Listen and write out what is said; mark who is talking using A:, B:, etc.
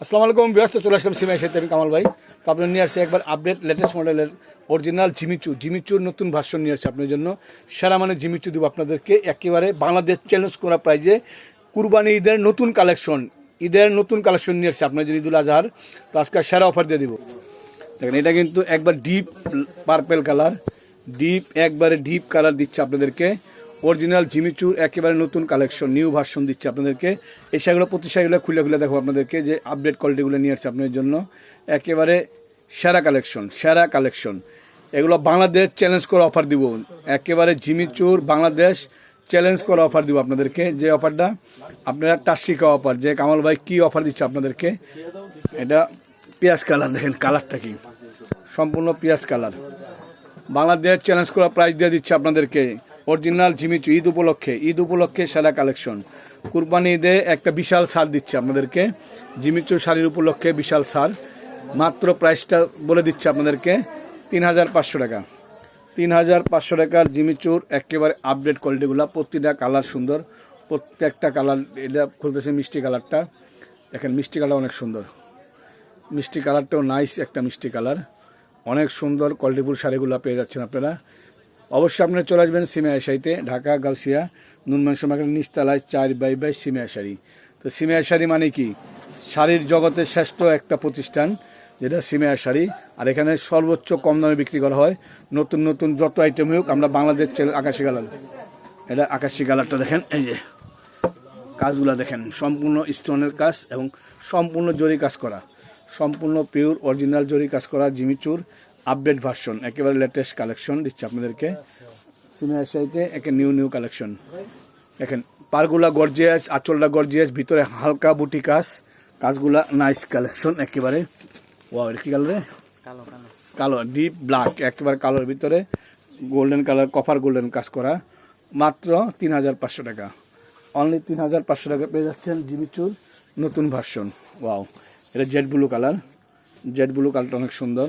A: আসসালামু আলাইকুম ব্যস্ত চলে আসলাম সিমাই সাথে আমি কামাল ভাই। তো আপনার নিয়ে আসছে একবার আপডেট লেটেস্ট মডেলের অরিজিনাল জিমিচু জিমিচুর নতুন ভার্সন নিয়ে আসছে আপনার জন্য। সেরা মানে জিমিচু দেবো আপনাদেরকে। একেবারে বাংলাদেশ চ্যালেঞ্জ করা প্রাইজে কুরবানি ঈদের নতুন কালেকশন ঈদের নতুন কালেকশন নিয়ে আসছে আপনার জন্য ঈদুল আজহার। তো আজকে সেরা অফার দিয়ে দিব। দেখেন, এটা কিন্তু একবার ডিপ পার্পেল কালার ডিপ একবারে ডিপ কালার দিচ্ছে আপনাদেরকে। অরিজিনাল জিমিচুর একেবারে নতুন কালেকশন নিউ ভার্সন দিচ্ছে আপনাদেরকে। এই শাড়িগুলো, প্রতি খুলে খুলে দেখো আপনাদেরকে, যে আপডেট কোয়ালিটিগুলো নিয়ে আসছে আপনাদের জন্য। একেবারে সেরা কালেকশন সেরা কালেকশন এগুলো বাংলাদেশ চ্যালেঞ্জ করে অফার দিব। একেবারে জিমিচুর বাংলাদেশ চ্যালেঞ্জ করে অফার দিব আপনাদেরকে, যে অফারটা আপনারা টাস্টিকা অফার যে কামাল ভাই কি অফার দিচ্ছে আপনাদেরকে। এটা পেঁয়াজ কালার, দেখেন কালারটা কি। সম্পূর্ণ পেঁয়াজ কালার। বাংলাদেশ চ্যালেঞ্জ করা প্রাইস দিয়ে দিচ্ছে আপনাদেরকে। অরিজিনাল জিমিচু ঈদ উপলক্ষে ঈদ উপলক্ষে সেরা কালেকশন। কুরবানি ঈদে একটা বিশাল সার দিচ্ছে আপনাদেরকে। জিমিচু শাড়ির উপলক্ষে বিশাল সার। মাত্র প্রাইসটা বলে দিচ্ছে আপনাদেরকে তিন হাজার পাঁচশো টাকা। তিন হাজার পাঁচশো টাকার জিমিচুর একেবারে আপডেট কোয়ালিটিগুলো প্রতিটা কালার সুন্দর। প্রত্যেকটা কালার এটা খুলতেছে মিষ্টি কালারটা দেখেন, মিষ্টি কালার অনেক সুন্দর। মিষ্টি কালারটাও নাইস একটা মিষ্টি কালার অনেক সুন্দর কোয়ালিটিফুল শাড়িগুলো পেয়ে যাচ্ছেন আপনারা। অবশ্যই আপনারা চলে আসবেন সিমিয়া শাড়িতে ঢাকা, গাউসিয়া নুনমান মার্কেটের নিচতলায় চার বাই বাই সিমিয়া শাড়ি তো সিমিয়া শাড়ি মানে কি? শাড়ির জগতের শ্রেষ্ঠ একটা প্রতিষ্ঠান, যেটা সিমিয়া শাড়ি আর এখানে সর্বোচ্চ কম দামে বিক্রি করা হয়। নতুন নতুন যত আইটেম হোক, আমরা বাংলাদেশ চ্যানেল আকাশি কালার। এটা আকাশি কালারটা দেখেন, এই যে। কাজগুলো দেখেন, সম্পূর্ণ স্টোনের কাজ এবং সম্পূর্ণ জরি কাজ করা। সম্পূর্ণ পিওর অরিজিনাল জরি কাজ করা, জিমিচুর। আপডেট ভার্সন একেবারে লেটেস্ট কালেকশন দিচ্ছে আপনাদেরকে। সিনিয়র সাইতে একে নিউ নিউ কালেকশন দেখেন পারগুলা গর্জিয়াস আঁচলটা গর্জিয়াস ভিতরে হালকা বুটি কাজ কাজগুলা নাইস কালেকশন একেবারে। ও কি কালারে
B: কালো কালো।
A: কালো ডিপ ব্ল্যাক একেবারে কালোর ভিতরে গোল্ডেন কালার কপার গোল্ডেন কাজ করা। মাত্র তিন হাজার পাঁচশো টাকা। অনলি তিন হাজার পাঁচশো টাকা পেয়ে যাচ্ছেন জিমিচুর নতুন ভার্সন ওয়াও এটা jade blue colour jade blue কালারটা অনেক সুন্দর।